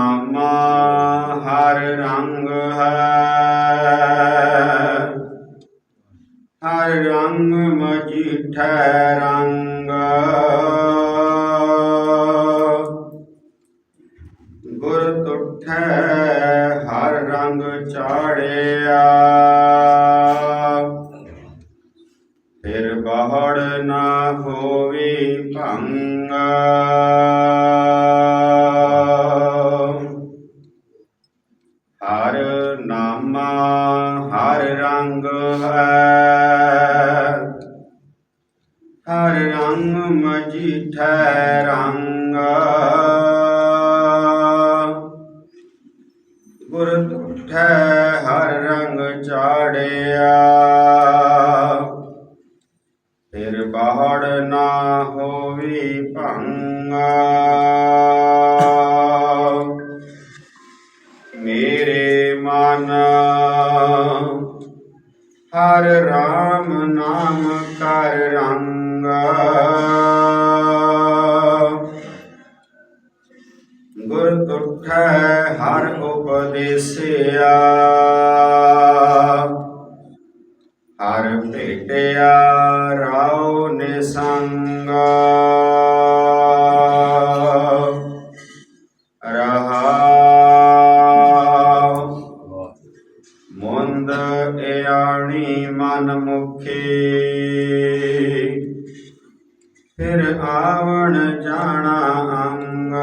ਨਾਮਾ ਹਰ ਰੰਗ ਹੈ। ਹਰ ਰੰਗ ਮਜੀਠੈ ਰੰਗ। ਗੁਰ ਤੁਠੈ ਹਰ ਰੰਗ ਚਾੜਿਆ। ਫਿਰ ਬਹੜ ਨਾ ਹੋਵੇ ਭੰਗ। ਹਰ ਨਾਮਾ, ਹਰ ਰੰਗ ਹੈ। ਹਰ ਰੰਗ ਮਜੀਠੈ ਰੰਗ। ਗੁਰ ਤੁਠੈ ਹਰ ਰੰਗ ਚਾੜਿਆ। ਫਿਰ ਬਾੜ ਨਾ ਹੋਵੀ ਭੰਗਾ। ਮੇਰੇ ਹਰ ਰਾਮ ਨਾਮ ਕਰ ਰੰਗ। ਗੁਰ ਤੁਠੈ ਹਰ ਉਪਦੇਸਿਆ। ਹਰ ਭੇਟਿਆ ਰਾਉ ਨਿਸੰਗ। ਰਹਾ ਫਿਰ ਆਵਣ ਜਾਣਾ ਅੰਗ।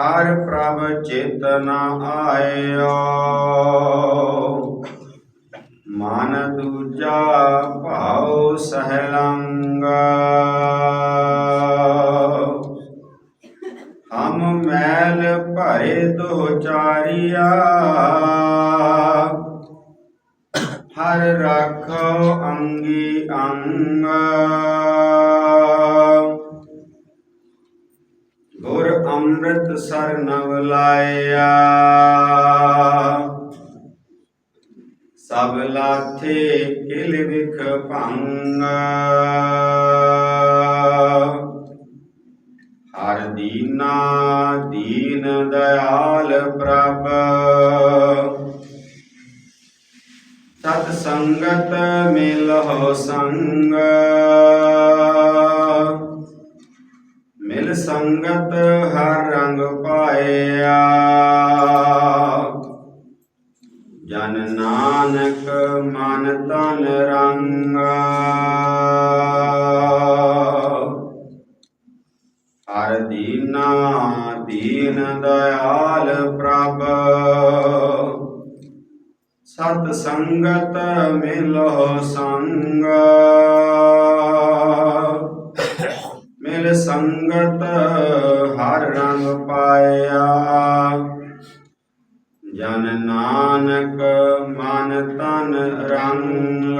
ਹਰ ਪ੍ਰਭ ਚੇਤਨਾ ਆਇਓ। ਮਨ ਦੂਜਾ ਭਾਉ ਸਹਿਲੰਗ। ਹਮ ਮੈਲ ਭਰੇ ਦੋ ਚਾਰਿਆ। ਹਰ ਰਾਖੋ ਅੰਗੀ ਅੰਗ। ਗੁਰ ਅੰਮ੍ਰਿਤ ਸਰ ਨਵ ਲਾਇਆ। ਸਭ ਲਾਥੇ ਕਿਲ ਵਿਖ ਭੰਗ। ਹਰ ਦੀਨਾ ਦੀਨ ਦਇਆਲ ਪ੍ਰਭ। ਸੰਗਤ ਮਿਲਹੁ ਸੰਗ। ਮਿਲ ਸੰਗਤ ਹਰ ਰੰਗ ਪਾਇਆ। ਜਨ ਨਾਨਕ ਮਨ ਤਨ ਰੰਗ। ਹਰ ਦੀਨਾ ਦੀਨ ਦਇਆਲ ਪ੍ਰਭ। ਸਤ ਸੰਗਤ ਮਿਲੋ ਸੰਗ। ਮਿਲ ਸੰਗਤ ਹਰ ਰੰਗ ਪਾਇਆ। ਜਨ ਨਾਨਕ ਮਨ ਤਨ ਰੰਗ।